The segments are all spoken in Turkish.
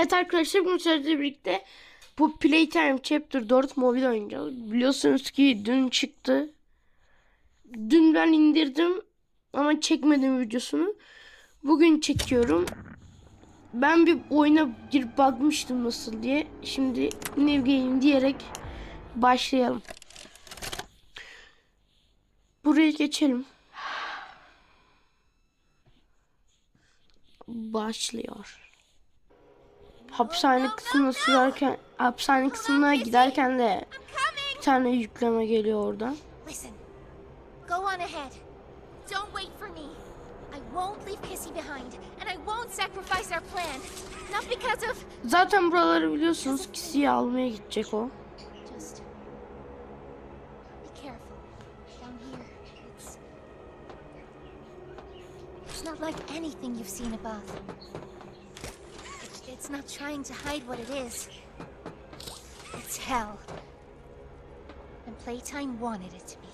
Evet arkadaşlar bugün sizlerle birlikte bu Playtime Chapter 4 mobil oynayacağız. Biliyorsunuz ki dün çıktı. Dün ben indirdim ama çekmedim videosunu. Bugün çekiyorum. Ben bir oyuna girip bakmıştım nasıl diye. Şimdi new game diyerek başlayalım. Buraya geçelim. Başlıyor. Hapishane kısmına sürerken, hapishane kısmına giderken de bir tane yükleme geliyor oradan. Listen, go on ahead. Don't wait for me. I won't leave Kissy behind, and I won't sacrifice our plan. Not because of Zaten buraları biliyorsunuz kişiyi almaya gidecek o. just. Be careful. Down here, it's. It's not like anything you've seen above. It- It's not trying to hide what it is. It's hell. And Playtime wanted it to be.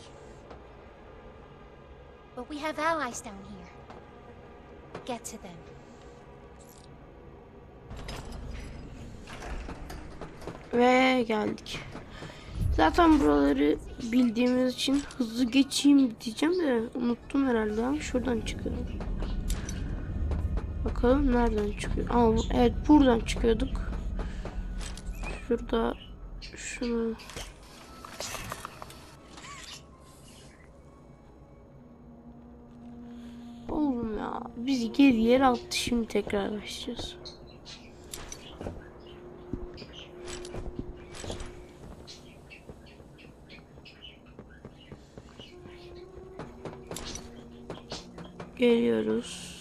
But we have allies down here. Get to them. Ve geldik. Zaten buraları bildiğimiz için hızlı geçeyim diyeceğim de unuttum herhalde. Ha, Şuradan çıkıyor. Bakalım nereden çıkıyor. Aa, evet buradan çıkıyorduk. Şurada şunu Oğlum ya bizi geri yere attı şimdi tekrar başlıyoruz. Geliyoruz.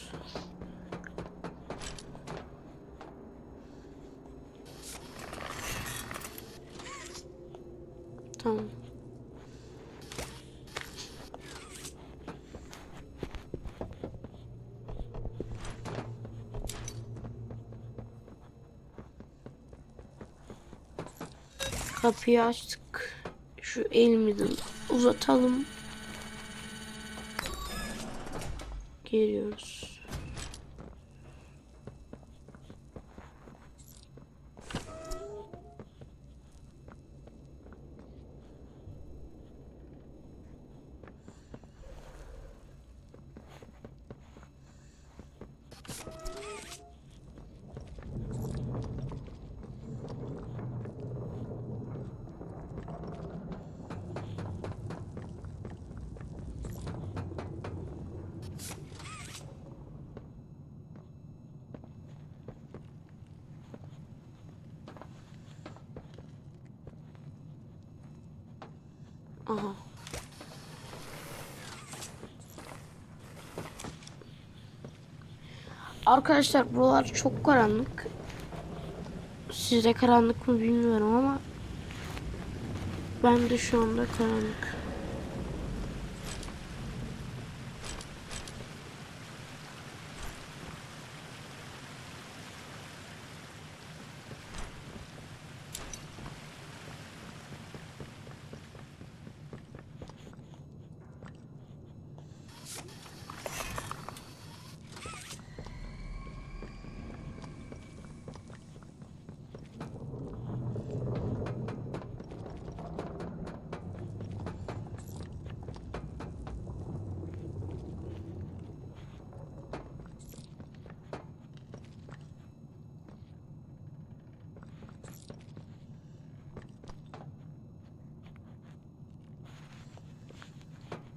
Kapıyı açtık. Şu elimizi uzatalım. Geliyoruz. Aha. Arkadaşlar buralar çok karanlık. Size karanlık mı bilmiyorum ama ben de şu anda karanlık.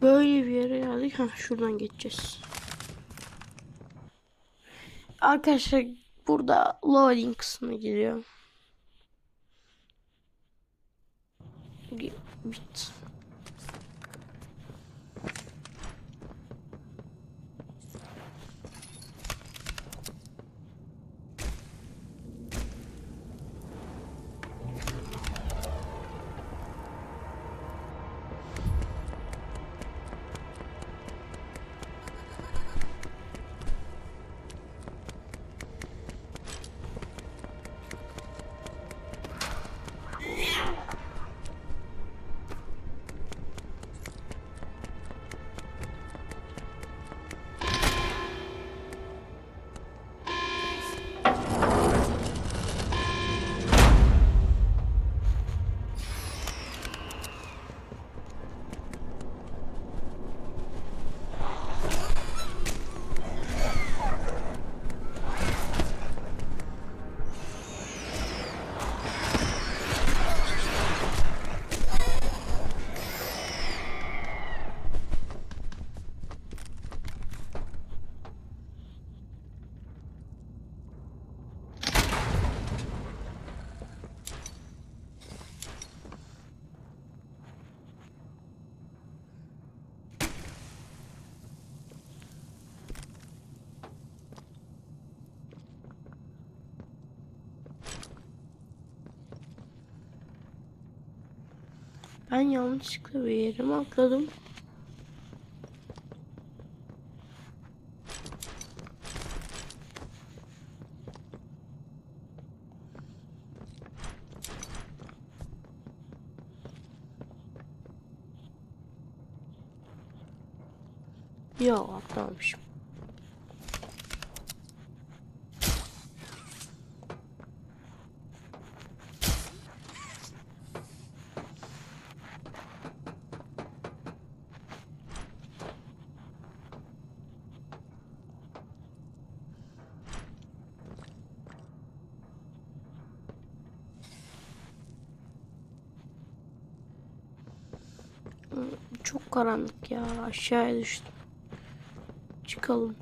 Böyle bir yere geldik. Ha şuradan geçeceğiz. Arkadaşlar burada loading kısmı geliyor. Ge- Bit. Ben yanlışlıkla bir yere mi atladım? Yok atlamamışım. Çok karanlık ya. Aşağıya düştüm. Çıkalım.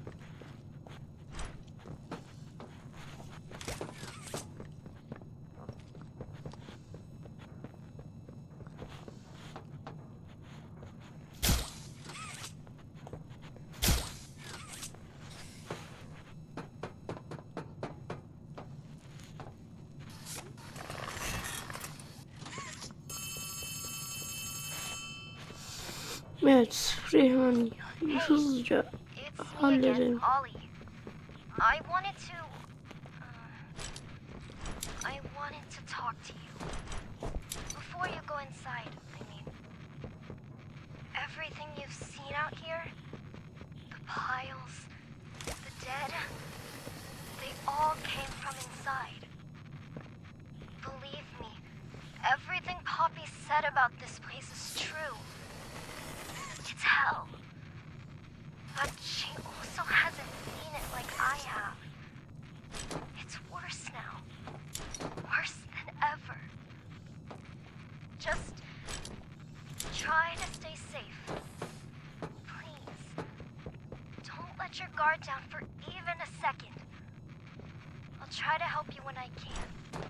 Evet, hızlıca It's me again, halledelim. I wanted to. Uh, I wanted to talk to you. Before you go inside, I mean. Everything you've seen out here the piles, the dead they all came from inside. Believe me, everything Poppy said about this place is true. It's hell. But she also hasn't seen it like I have. It's worse now. Worse than ever. Just try to stay safe. Please. Don't let your guard down for even a second. I'll try to help you when I can.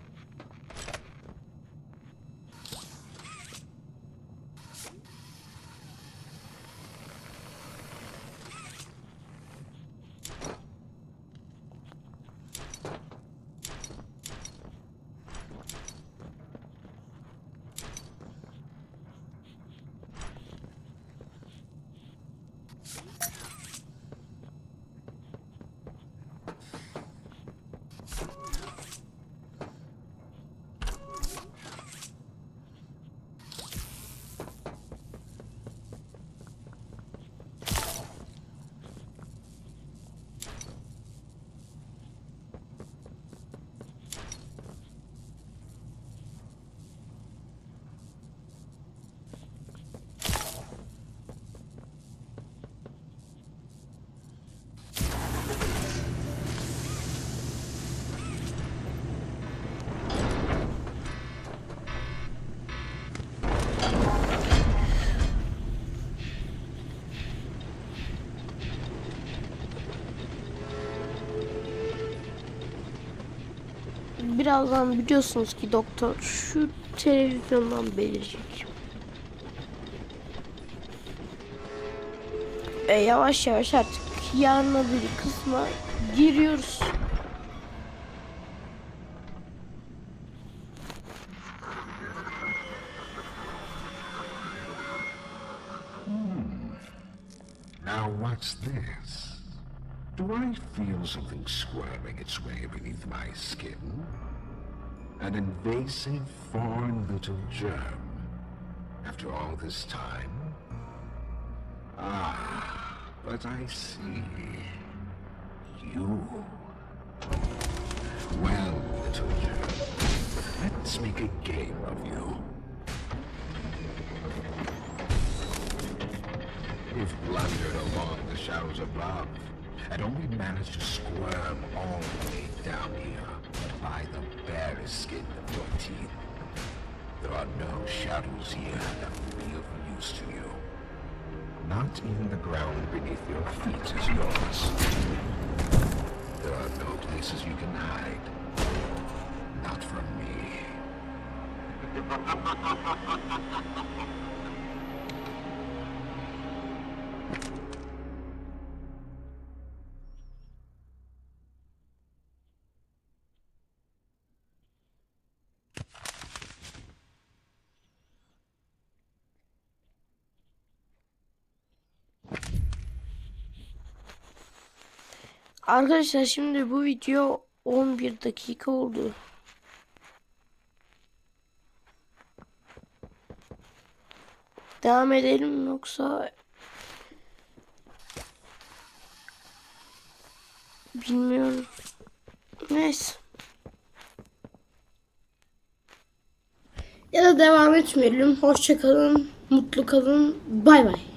Birazdan biliyorsunuz ki doktor şu televizyondan belirecek. E, yavaş yavaş artık yarına bir kısma giriyoruz. Now what's this? Do I feel something squirming its way beneath my skin? An invasive foreign little germ. After all this time? Ah, but I see. You. Well, little germ, let's make a game of you. You've blundered along the shadows above, and only managed to squirm all the way down here by the barest skin of your teeth. There are no shadows here that will be of use to you. Not even the ground beneath your feet is yours. There are no places you can hide. Not from me. Arkadaşlar şimdi bu video 11 dakika oldu. Devam edelim yoksa bilmiyorum. Neyse. Ya da devam etmeyelim. Hoşça kalın, mutlu kalın. Bay bay.